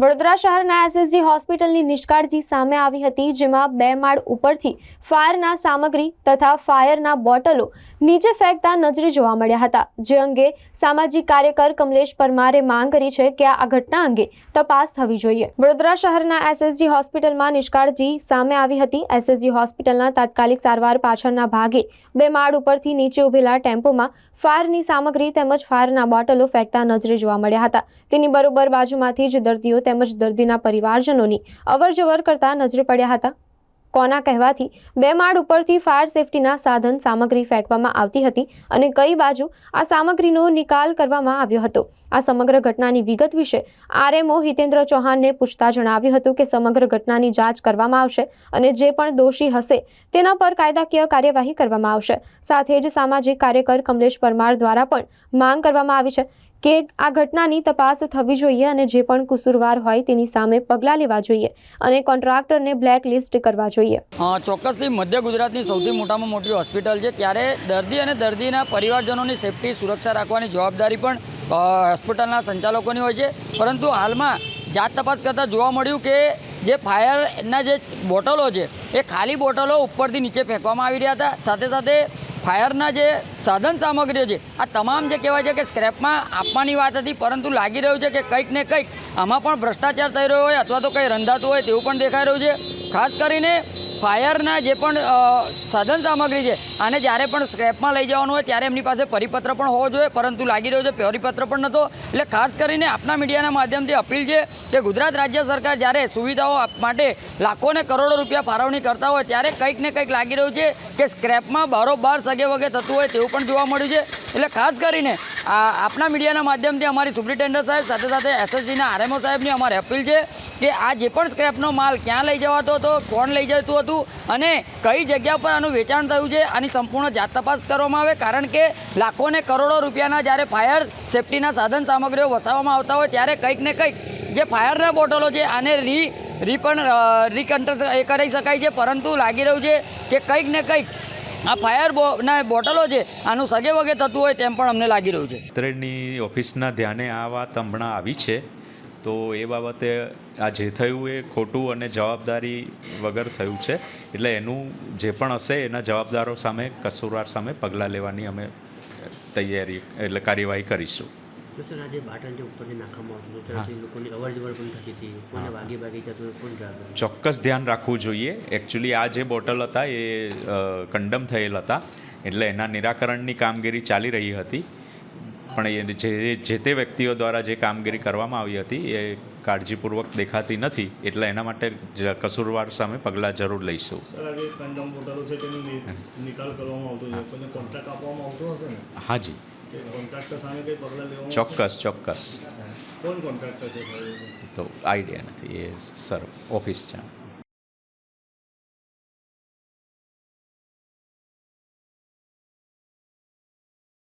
વડોદરા શહેરના એસએસજી હોસ્પિટલની નિષ્કાળજી સામે આવી હતી, જેમાં બે માળ ઉપરથી ફાયરના સામગ્રી તથા ફાયરના બોટલો નીચે ફેંકતા નજરે જોવા મળ્યા હતા. જે અંગે સામાજિક કાર્યકર કમલેશ પરમારે માંગ કરી છે કે આ ઘટના અંગે તપાસ થવી જોઈએ. વડોદરા શહેરના એસએસજી હોસ્પિટલમાં નિષ્કાળજી સામે આવી હતી. એસએસજી હોસ્પિટલના તાત્કાલિક સારવાર પાછળના ભાગે બે માળ ઉપરથી નીચે ઉભેલા ટેમ્પોમાં ફાયરની સામગ્રી તેમજ ફાયરના બોટલો ફેંકતા નજરે જોવા મળ્યા હતા. તેની બરોબર બાજુમાંથી જ દર્દીઓ તેમજ દર્દીના પરિવારજનોની અવરજવર કરતા નજરે પડ્યા હતા. કોના કહેવાથી બે માળ ઉપરથી ફાયર સેફટીના સાધન સામગ્રી ફેંકવામાં આવતી હતી અને કઈ બાજુ આ સામગ્રીનો નિકાલ કરવામાં આવ્યો હતો. આ સમગ્ર ઘટનાની વિગત વિશે આરએમઓ હિતેન્દ્ર ચૌહાણને પૂછતા જણાવ્યું હતું કે સમગ્ર ઘટનાની જાંચ કરવામાં આવશે અને જે પણ દોષી હશે તેના પર કાયદાકીય કાર્યવાહી કરવામાં આવશે. સાથે જ સામાજિક કાર્યકર કમલેશ પરમાર દ્વારા પણ માંગ કરવામાં આવી છે કે આ ઘટનાની તપાસ થવી જોઈએ અને જે પણ કુસુરવાર હોય તેની સામે પગલાં લેવા જોઈએ અને કોન્ટ્રાક્ટરને બ્લેક લિસ્ટ કરવા જોઈએ. ચોક્કસથી મધ્ય ગુજરાતની સૌથી મોટામાં મોટી હોસ્પિટલ છે. ત્યારે દર્દી અને દર્દીના પરિવારજનોની સેફટી, સુરક્ષા રાખવાની જવાબદારી પણ હોસ્પિટલના સંચાલકોની હોય છે. પરંતુ હાલમાં જાત તપાસ કરતાં જોવા મળ્યું કે જે ફાયરના જે બોટલો છે, એ ખાલી બોટલો ઉપરથી નીચે ફેંકવામાં આવી રહ્યા હતા. સાથે સાથે ફાયરના જે સાધન સામગ્રીઓ છે, આ તમામ જે કહેવાય છે કે સ્ક્રેપમાં આપવાની વાત હતી, પરંતુ લાગી રહ્યું છે કે કંઈક ને કંઈક આમાં પણ ભ્રષ્ટાચાર થઈ રહ્યો હોય અથવા તો કંઈ રંધાતું હોય તેવું પણ દેખાઈ રહ્યું છે. ખાસ કરીને ફાયરના જે પણ સાધન સામગ્રી છે, આને જ્યારે પણ સ્ક્રેપમાં લઈ જવાનું હોય ત્યારે એમની પાસે પરિપત્ર પણ હોવો જોઈએ, પરંતુ લાગી રહ્યો છે પરિપત્ર પણ નહોતો. એટલે ખાસ કરીને આપના મીડિયાના માધ્યમથી અપીલ છે કે ગુજરાત રાજ્ય સરકાર જ્યારે સુવિધાઓ માટે લાખો ને કરોડો રૂપિયા ફાળવણી કરતા હોય ત્યારે કંઈક ને કંઈક લાગી રહ્યું છે કે સ્ક્રેપમાં બારોબાર સગે વગે થતું હોય તેવું પણ જોવા મળ્યું છે. એટલે ખાસ કરીને આપના મીડિયાના માધ્યમથી અમારી સુપ્રિન્ટેન્ડન્ટ સાહેબ, સાથે સાથે એસએસજીના આરએમઓ સાહેબની અમારી અપીલ છે કે આ જે પણ સ્ક્રેપનો માલ ક્યાં લઈ જવાતો હતો, કોણ લઈ જતું હતું અને કઈ જગ્યા પર આનું વેચાણ થયું છે, આની સંપૂર્ણ જાત તપાસ કરવામાં આવે. કારણ કે લાખોને કરોડો રૂપિયાના જ્યારે ફાયર સેફટીના સાધન સામગ્રીઓ વસાવવામાં આવતા હોય, ત્યારે કંઈક ને કંઈક જે ફાયરના બોટલો છે, આને રી રી પણ રીકન્ટર એ કરી શકાય છે. પરંતુ લાગી રહ્યું છે કે કંઈક ને કંઈક આ ફાયર ના, બોટલો છે, આનું સગે વગે થતું હોય તેમ પણ અમને લાગી રહ્યું છે. ત્રેડની ઓફિસના ધ્યાને આ વાત હમણાં આવી છે. તો એ બાબતે આ જે થયું એ ખોટું અને જવાબદારી વગર થયું છે. એટલે એનું જે પણ હશે, એના જવાબદારો સામે, કસૂરવાર સામે પગલાં લેવાની અમે તૈયારી, એટલે કાર્યવાહી કરીશું. સર આજે બાટલ જે ઉપરથી નાખવામાં આવતું હતું ત્યાંથી લોકોની અવર જવર પણ થતી હતી. કોઈને વાગી વાગી જતું કોણ ચોક્કસ ધ્યાન રાખવું જોઈએ. એકચ્યુઅલી આ જે બોટલ હતા એ કંડમ થયેલ હતા. એટલે એના નિરાકરણની કામગીરી ચાલી રહી હતી. પણ એ જે જે તે વ્યક્તિઓ દ્વારા જે કામગીરી કરવામાં આવી હતી એ કાળજીપૂર્વક દેખાતી નથી. એટલે એના માટે કસૂરવાર સામે પગલાં જરૂર લઈશું. સર આજે કંડમ બોટલો છે તેનો નિ- નિકાલ કરવામાં આવતો છે. કોઈને કોન્ટ્રાક્ટ આપવામાં આવતો હશે ને? હાજી ચોક્કસ ચોક્કસ. કોણ કોન્ટ્રાક્ટર છે? તો આઈડિયા નથી એ સર ઓફિસ છે.